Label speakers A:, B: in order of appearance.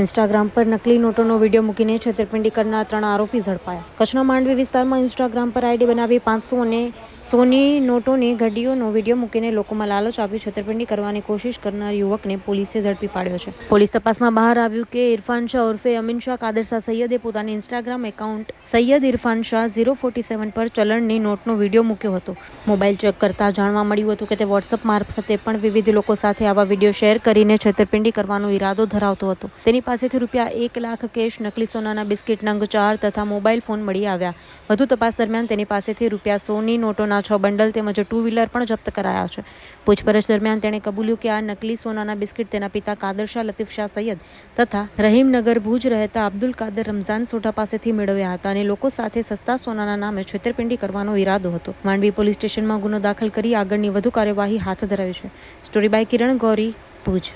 A: Instagram પર નકલી નોટોનો video મૂકીને છેતરપિંડી કરનાર ત્રણ આરોપી ઝડપાયા. કચ્છના માંડવી વિસ્તારમાં ઇન્સ્ટાગ્રામ પર આઈડી બનાવી પાંચસો અને સોની નોટોની, ઘડીઓનો વીડિયો મૂકીને લોકોમાં લાલચ આપી છેતરપિંડી કરવાની કોશિશ કરનાર યુવકને પોલીસે ઝડપી પાડ્યો છે. પોલીસ તપાસમાં બહાર આવ્યું કે ઇરફાન શાહ ઉર્ફે અમીન શાહ કાદર શાહ સૈયદે પોતાની Instagram account Sayed Irfan Shah zero forty seven પર ચલણની નોટનો વીડિયો મૂક્યો હતો. મોબાઈલ ચેક કરતા જાણવા મળ્યું હતું કે તે વોટ્સઅપ મારફતે પણ વિવિધ લોકો સાથે આવા વીડિયો શેર કરીને છેતરપિંડી કરવાનો ઈરાદો ધરાવતો હતો. તેની પાસેથી રૂપિયા એક લાખ કેશ, નકલી સોનાના બિસ્કિટ નંગ ચાર તથા મોબાઈલ ફોન મળી આવ્યા. વધુ તપાસ દરમિયાન તેની પાસેથી રૂપિયા સોની નોટોના છ બંડલ તેમજ ટુ વ્હીલર પણ જપ્ત કરાયા છે. પૂછપરછ દરમિયાન તેણે કબૂલ્યું કે આ નકલી સોનાના બિસ્કિટ તેના પિતા કાદર શાહ લતીફ શાહ સૈયદ તથા રહીમનગર ભુજ રહેતા અબ્દુલ કાદર રમઝાન સોઢા પાસેથી મેળવ્યા હતા અને લોકો સાથે સસ્તા સોનાના નામે છેતરપિંડી કરવાનો ઈરાદો હતો. માંડવી પોલીસ સ્ટેશનમાં ગુનો દાખલ કરી આગળની વધુ કાર્યવાહી હાથ ધરાવી છે. Story by Kiran Gauri Bhuj.